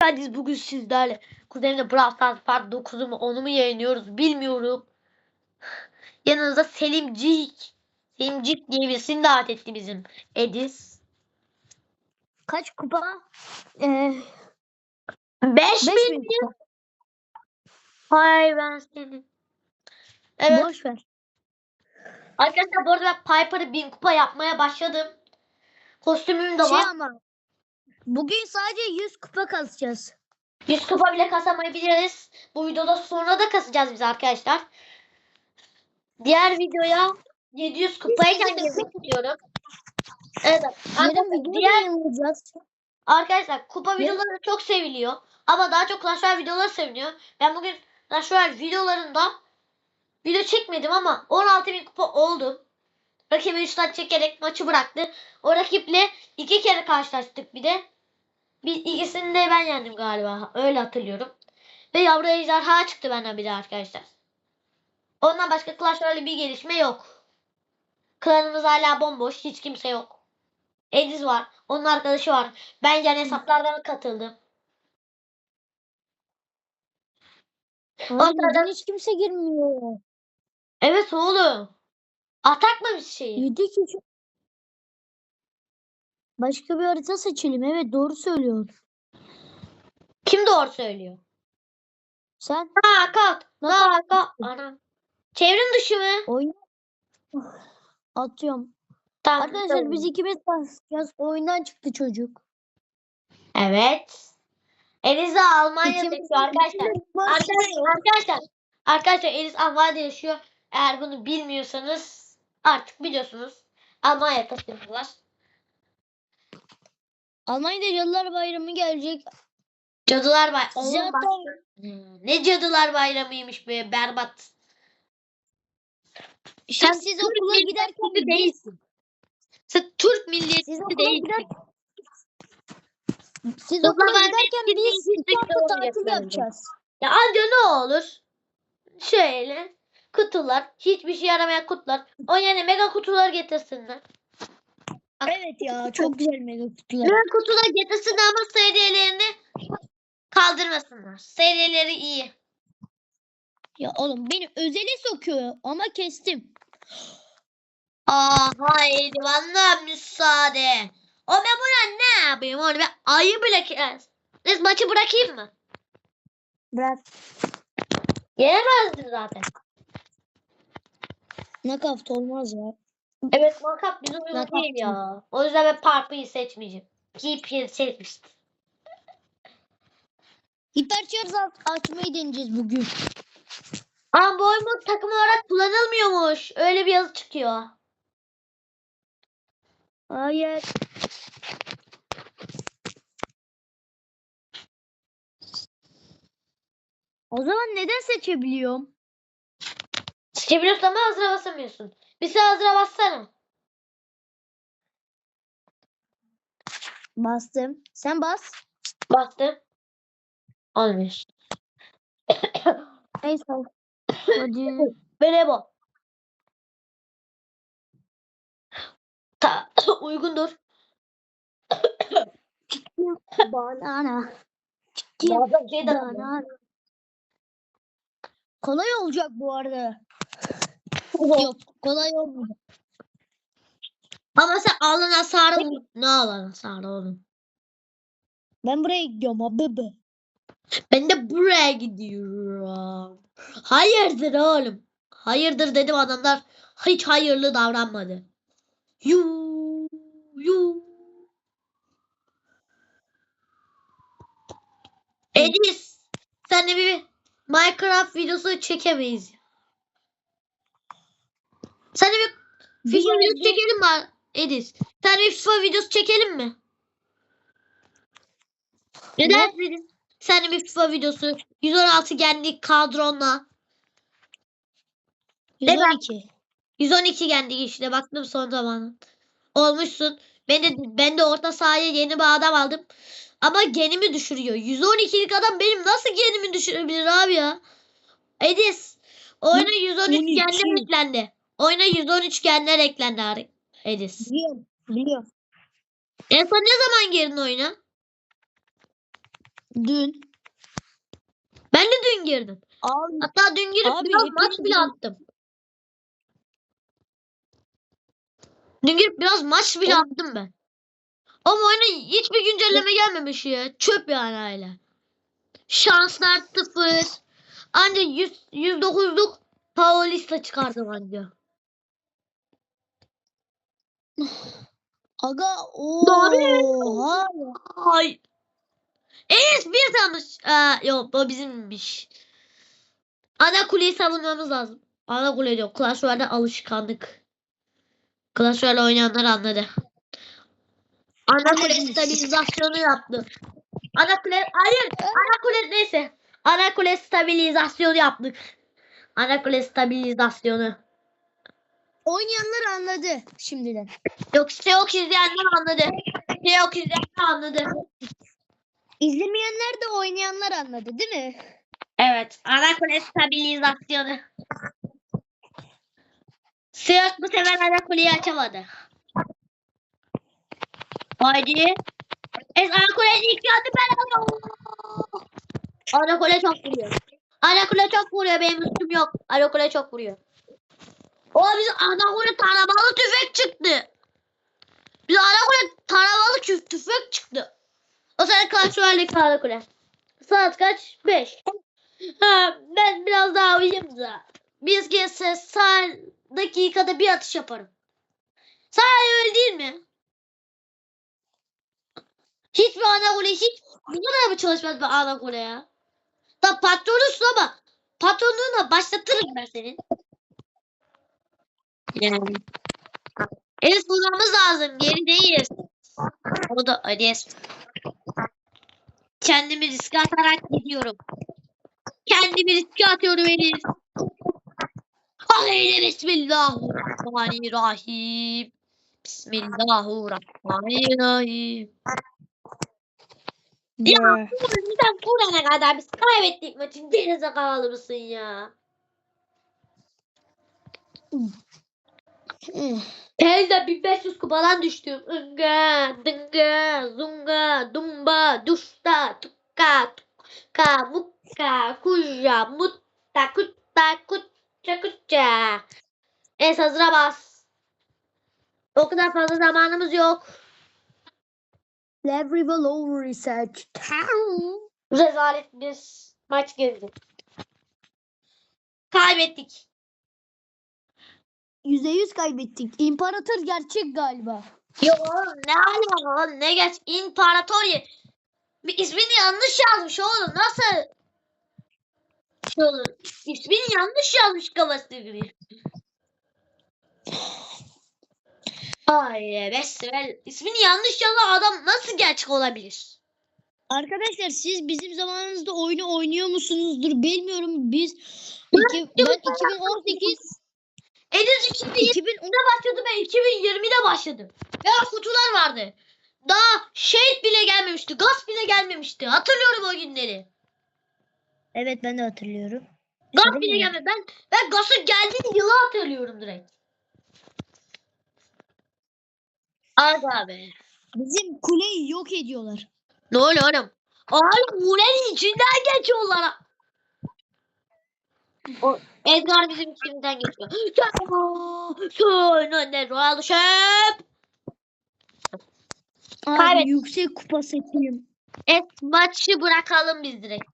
geldiniz bugün sizlerle. Kuzenimle Brawl Stars Part 9'u mu onu mu yayınlıyoruz bilmiyorum. Yanınızda Selimcik. Selimcik diye birisini davet etti bizim Edis. Kaç kupa? Ee, 5 5 bin. bin kupa. Hay ben senin. Evet Boş ver. arkadaşlar bu arada ben Piper'ı 1000 kupa yapmaya başladım. Kostümüm de Şey var. ama bugün sadece 100 kupa kasacağız. 100 kupa bile kasamayabiliriz. Bu videoda sonra da kasacağız biz arkadaşlar. Diğer videoya 700 kupayken girmek istiyorum. Evet. Arkadaşlar, diğer, arkadaşlar kupa Ne? videoları çok seviliyor. Ama daha çok Clash Royale videoları seviliyor. Ben bugün Clash Royale videolarında video çekmedim ama 16.000 kupa oldum. Rakibi üstten çekerek maçı bıraktı. O rakiple iki kere karşılaştık bir de. Bir ikisini de ben yendim galiba. Öyle hatırlıyorum. Ve yavru ejderha çıktı benden bir de arkadaşlar. Ondan başka Clash Royale'de bir gelişme yok. Klanımız hala bomboş. Hiç kimse yok. Ediz var. Onun arkadaşı var. Ben yan hesaplardan katıldım. Neden hiç kimse girmiyor? Evet oğlum. Atak mı bir şey? 7 kişi. Başka bir harita seçelim. Evet doğru söylüyorsun. Kim doğru söylüyor? Sen Ha kalk. Ne Ha kalk. Ana. Çevrim dışı mı? oyun atıyorum. Tamam. Arkadaşlar biz ikimiz kasacağız. Oyundan çıktı çocuk. Evet. Eliza Almanya'da İkimiz yaşıyor arkadaşlar. Arkadaşlar, arkadaşlar, arkadaşlar Eliz Almanya'da yaşıyor. Eğer bunu bilmiyorsanız artık biliyorsunuz. Almanya'ya taşındılar. Almanya'da Cadılar Bayramı gelecek. Cadılar Bayramı. Size hatta Ne Cadılar Bayramıymış be berbat. şey, Sen siz okula giderken değilsin. Sen Türk milliyetçisi değilsin. siz Okula giderken biz hafta doğru tatil yapacağız. Ya anca ne olur? Şöyle kutular, hiçbir şey yaramayan kutular. O yerine mega kutular getirsinler. Evet ya çok güzel mega kutular. Mega kutular getirsinler ama seriyelerini kaldırmasınlar. Seriyeleri iyi. Ya oğlum beni özele sokuyor ama kestim. Haydi bana müsaade. O ben buna ne yapayım onu ben ayı bile kes. Biz maçı bırakayım mı? Bırak. Yenemezdim zaten. Nakavt olmaz ya. Evet makap bizim uygun Nakavt değil ya. O yüzden ben Parpı'yı seçmeyeceğim. Keep'i seçmiştim. Hipercharge aç- açmayı deneyeceğiz bugün. Ama bu oyun takım olarak kullanılmıyormuş. Öyle bir yazı çıkıyor. Hayır. O zaman neden seçebiliyorum? Seçebiliyorsun ama hazıra basamıyorsun. Bir sen hazıra bassana. Bastım. Sen bas. Bastım. Olmuş. Neyse. Hadi. Bu. Ta uygundur. Banana. Şey Banana. Kolay olacak bu arada. Yok. Kolay olmayacak. Ama sen alan hasarı vur. Ne alan hasarı oğlum? Ben buraya gidiyorum abi. Ben de buraya gidiyorum. Hayırdır oğlum? Hayırdır dedim adamlar hiç hayırlı davranmadı. Yu yu. Edis sen de bir Minecraft videosu çekemeyiz. Sen bir FIFA videosu yerde- çekelim mi Edis? Sen bir FIFA videosu çekelim mi? Ne Ne? dersin? Sen bir FIFA videosu 116 genlik kadronla 112. 112 genlik işte baktım son zaman. Olmuşsun. Ben de ben de orta sahaya yeni bir adam aldım. Ama genimi düşürüyor. 112'lik adam benim nasıl genimi düşürebilir abi ya? Edis. Oyuna 113 12. genler eklendi. Oyuna 113 genler eklendi Edis. Biliyorum. Biliyorum. En son ne zaman girdin oyuna? Dün. Ben de dün girdim. Abi Hatta dün girip Abi, biraz maç bile attım. Dün girip biraz maç bile Oğlum- attım ben. Ama oyuna hiçbir güncelleme gelmemiş ya. Çöp yani hala. Şanslar sıfır. Anca 100, 109'luk Paulista çıkardım anca. aga Doğru. oha. Ay. Enes bir tanış. Aa, yok o bizimmiş. Ana kuleyi savunmamız lazım. Ana kule diyor. Clash Royale'de alışkanlık. Clash Royale oynayanlar anladı. Ana kule stabilizasyonu yaptı. Ana kule hayır. Ana kule neyse. Ana kule stabilizasyonu yaptık. Ana kule stabilizasyonu. Oynayanlar anladı şimdiden. Yok işte yok izleyenler anladı. İşte yok izleyenler anladı. İzlemeyenler de oynayanlar anladı değil mi? Evet. Ana kule stabilizasyonu. Siyah bu sefer ana kuleyi açamadı. Haydi. Es ana kuleyi ilk geldi ben alıyorum. Ana kule çok vuruyor. Ana kule çok vuruyor. Benim üstüm yok. Ana kule çok vuruyor. O bizim ana kule taramalı tüfek çıktı. Biz ana kule taramalı tü- tüfek çıktı. O sene kaç verdik ana kule? Saat kaç? 5. Ha, ben biraz daha uyuyayım da. Biz gelse sağ dakikada bir atış yaparım. Sağ öyle değil mi? Hiçbir ana kule hiç bu kadar mı çalışmaz bir ana kule ya? Da patronusun ama patronluğuna başlatırım ben senin. Yani. El bulmamız lazım. Gerideyiz. O da Ades. Kendimi riske atarak gidiyorum. Kendimi riske atıyorum Enes. Haydi Bismillahirrahmanirrahim. Bismillahirrahmanirrahim. Ya sen kurana kadar biz kaybettik maçı. Gerizekalı mısın ya? Hı. Teyze bir 500 kupadan düştüm. Inga, dınga, zunga, dumba, duşta, tukka, tukka, mukka, kuja, mutta, kutta, kutça, kutça. Es hazıra bas. O kadar fazla zamanımız yok. Every over research. Rezalet bir maç gezdik. Kaybettik. Yüzde yüz kaybettik. İmparator gerçek galiba. Yo ne alaka oğlum? Ne geç? İmparator ye- bir ismini yanlış yazmış oğlum. Nasıl? Şey olur ismini yanlış yazmış kafası gibi. Ay besmel ismini yanlış yazan adam nasıl gerçek olabilir? Arkadaşlar siz bizim zamanımızda oyunu oynuyor musunuzdur bilmiyorum. Biz iki, ben 2018 2020'de 2010 başladı ben 2020'de başladım ve kutular vardı daha şehit bile gelmemişti gaz bile gelmemişti hatırlıyorum o günleri Evet ben de hatırlıyorum. Gaz bile gelmedi. Ben, ben gazın geldiği yılı hatırlıyorum direkt. Aga be. Bizim kuleyi yok ediyorlar. Ne oluyor oğlum? Oğlum kulenin içinden geçiyorlar. O Edgar bizim içimizden geçiyor. Şöyle önüne Royal Şöp. Abi Kaybet- yüksek kupa seçeyim. Et maçı bırakalım biz direkt.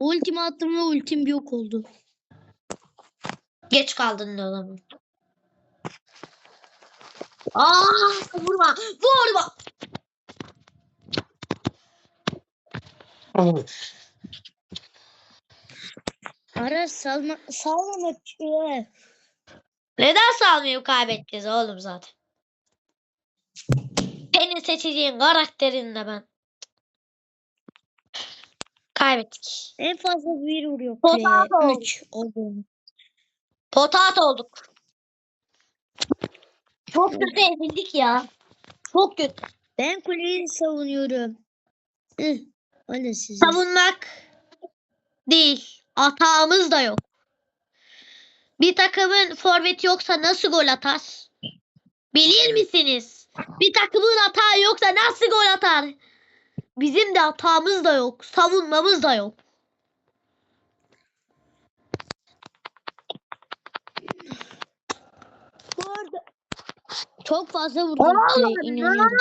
Ultimi attım ve ultim yok oldu. Geç kaldın ne oğlum. Aa vurma. Vurma. Ara salma salmamak ee. Neden salmayıp kaybedeceğiz oğlum zaten? Senin seçeceğin karakterinde ben. Kaybettik. En fazla bir vuruyor Potato. kuleye. 3 oldu. Potat olduk. Çok kötü ezildik ya. Çok kötü. Ben kuleyi savunuyorum. Hı. Öyle size. Savunmak değil. Hatamız da yok. Bir takımın forveti yoksa nasıl gol atar? Bilir misiniz? Bir takımın hata yoksa nasıl gol atar? bizim de hatamız da yok. Savunmamız da yok. Bu arada çok fazla vurdum. Ee, inanıyorum.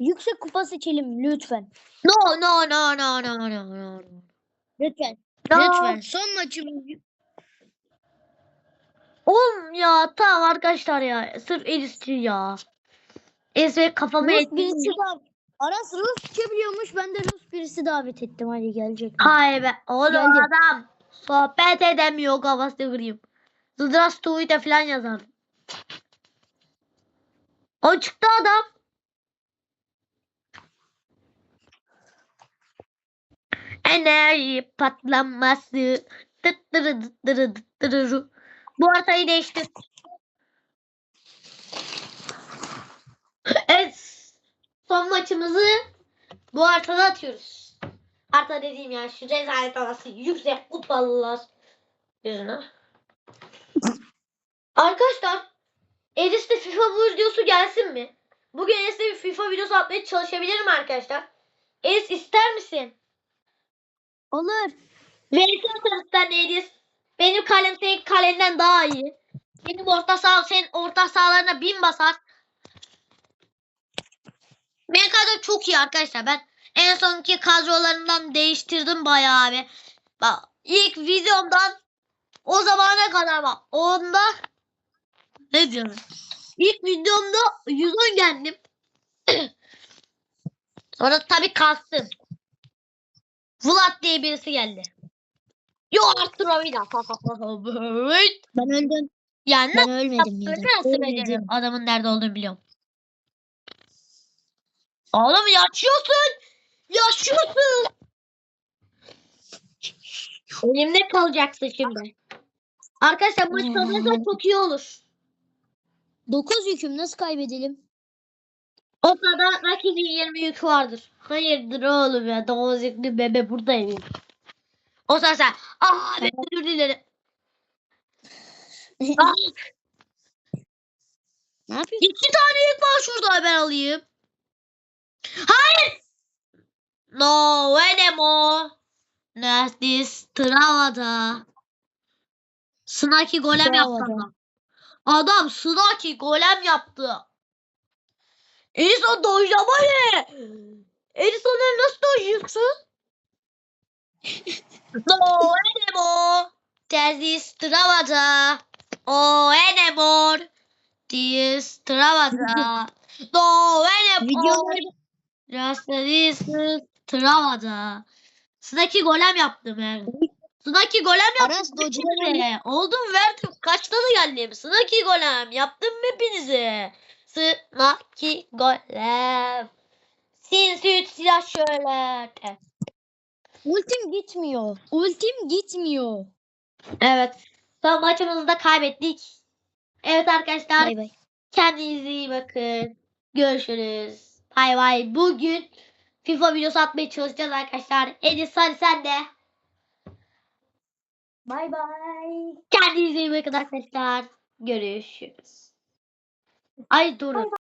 Yüksek kupa seçelim lütfen. No no no no no no no. Lütfen. No. Lütfen. Son maçımız. Oğlum ya tamam arkadaşlar ya. Sırf Elis'ci ya. Elis ve kafamı Rus birisi daha. Aras Rusça biliyormuş. Ben de Rus birisi davet ettim. Hadi gelecek. Hayır be. Oğlum Geldi. adam sohbet edemiyor kafası kırayım. Zdrastuy da falan yazar. O çıktı adam. Enerji patlaması. Tıttırı tıttırı tıttırı. Bu haritayı değiştir. Evet. Son maçımızı bu haritada atıyoruz. Harita dediğim yani şu rezalet arası yüksek kupalılar yüzüne. Arkadaşlar Elis'te FIFA videosu gelsin mi? Bugün Elis'te bir FIFA videosu atmaya çalışabilirim arkadaşlar. Elis ister misin? Olur. Verirsen sen Elis. Benim kalem senin kalenden daha iyi. Benim orta saha senin orta sahalarına bin basar. Benim kadro çok iyi arkadaşlar. Ben en sonki kadrolarından değiştirdim bayağı abi. Bak ilk videomdan o zamana kadar bak. Onda ne diyorum? İlk videomda 110 geldim. Sonra tabii kastım. Vlad diye birisi geldi. Yo Arturo Vidal. Ben öldüm. yani Ben ölmedim ya. Nasıl Ölmedim. Adamın nerede olduğunu biliyorum. Oğlum yaşıyorsun. Yaşıyorsun. Elimde kalacaksın şimdi. Arkadaşlar bu sonunda çok iyi olur. 9 yüküm nasıl kaybedelim? O kadar rakibin 20 yük vardır. Hayırdır oğlum ya. Domuz yüklü bebe buradayım. O zaman sen. Aa ben özür dilerim. Aa, Ne yapıyorsun? iki tane yük var şurada ben alayım. Hayır. No anymore. Nestis Travada. Snaki golem yaptı adam. Adam Snaki golem yaptı. Edison dojlama ne? Edison'ları nasıl dojluyorsun? no anymore. Nestis Travada. O anymore. This Travada. No anymore. Videoları Rastladıyız Travada. Snaki golem yaptım yani. Snaki golem yaptım. Hepinize. Oldum verdim. Kaçta da geldim. Snaki golem yaptım hepinize. Snaki golem. Sinsi silah şöyle. Ultim gitmiyor. Ultim gitmiyor. Evet. Son maçımızı da kaybettik. Evet arkadaşlar. Bay bay. Kendinize iyi bakın. Görüşürüz. Bay bay. Bugün FIFA videosu atmaya çalışacağız arkadaşlar. Edis hadi sen de. Bay bay. Kendinize iyi bakın arkadaşlar. Görüşürüz. Ay durun.